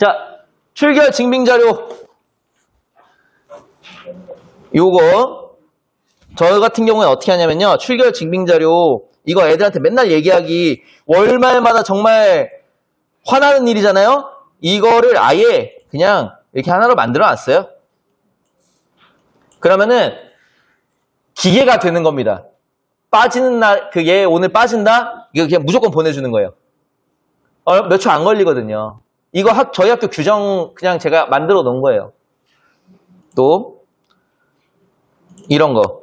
자, 출결 증빙 자료. 요거 저 같은 경우에 어떻게 하냐면요. 출결 증빙 자료 이거 애들한테 맨날 얘기하기 월말마다 정말 화나는 일이잖아요. 이거를 아예 그냥 이렇게 하나로 만들어 놨어요. 그러면은 기계가 되는 겁니다. 빠지는 날, 그얘 오늘 빠진다? 이거 그냥 무조건 보내주는 거예요. 어, 몇 초 안 걸리거든요. 이거 학, 저희 학교 규정 그냥 제가 만들어 놓은 거예요. 또, 이런 거.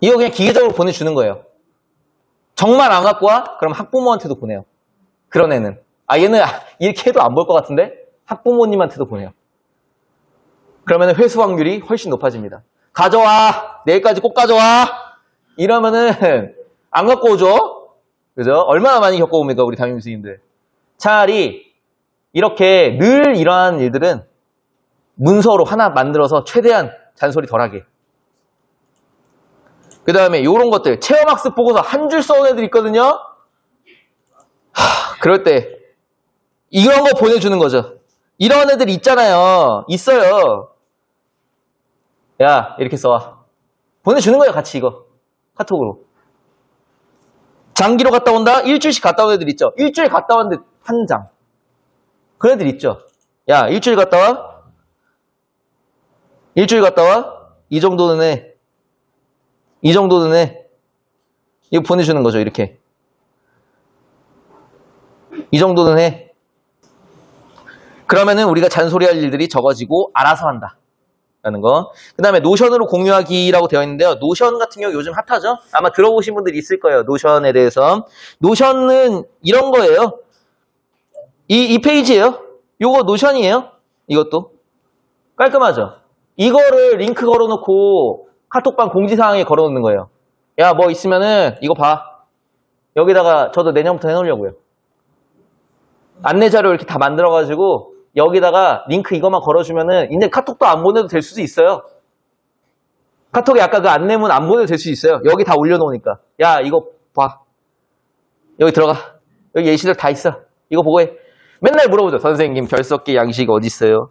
이거 그냥 기계적으로 보내주는 거예요. 정말 안 갖고 와? 그럼 학부모한테도 보내요. 그런 애는. 아, 얘는 이렇게 해도 안 볼 것 같은데? 학부모님한테도 보내요. 그러면 회수 확률이 훨씬 높아집니다. 가져와! 내일까지 꼭 가져와! 이러면은 안 갖고 오죠? 그죠? 얼마나 많이 겪어봅니까, 우리 담임 교수님들. 차라리 이렇게 늘 이러한 일들은 문서로 하나 만들어서 최대한 잔소리 덜 하게. 그 다음에 이런 것들, 체험학습 보고서 한 줄 써온 애들 있거든요? 하, 그럴 때 이런 거 보내주는 거죠. 이런 애들 있잖아요. 있어요. 야, 이렇게 써와. 보내주는 거예요, 같이 이거. 카톡으로. 장기로 갔다 온다? 일주일씩 갔다 온 애들 있죠? 일주일 갔다 왔는데 한 장. 그런 애들 있죠? 야, 일주일 갔다 와? 일주일 갔다 와? 이 정도는 해. 이 정도는 해. 이거 보내주는 거죠, 이렇게. 이 정도는 해. 그러면은 우리가 잔소리할 일들이 적어지고 알아서 한다. 라는 거. 그 다음에 노션으로 공유하기라고 되어 있는데요. 노션 같은 경우 요즘 핫하죠? 아마 들어보신 분들이 있을 거예요. 노션에 대해서. 노션은 이런 거예요. 이, 이 페이지예요. 요거 노션이에요. 이것도. 깔끔하죠? 이거를 링크 걸어놓고 카톡방 공지사항에 걸어놓는 거예요. 야, 뭐 있으면은 이거 봐. 여기다가 저도 내년부터 해놓으려고요. 안내 자료 이렇게 다 만들어가지고 여기다가 링크 이것만 걸어주면은 이제 카톡도 안 보내도 될 수도 있어요. 카톡에 아까 그 안내문 안 보내도 될 수 있어요. 여기 다 올려놓으니까. 야, 이거 봐. 여기 들어가. 여기 예시들 다 있어. 이거 보고 해. 맨날 물어보죠. 선생님, 결석기 양식 어디 있어요?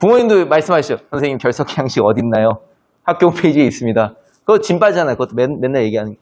부모님도 말씀하시죠. 선생님, 결석기 양식 어디 있나요? 학교 홈페이지에 있습니다. 그거 짐 빠지잖아요. 그것도 맨, 맨날 얘기하는 게.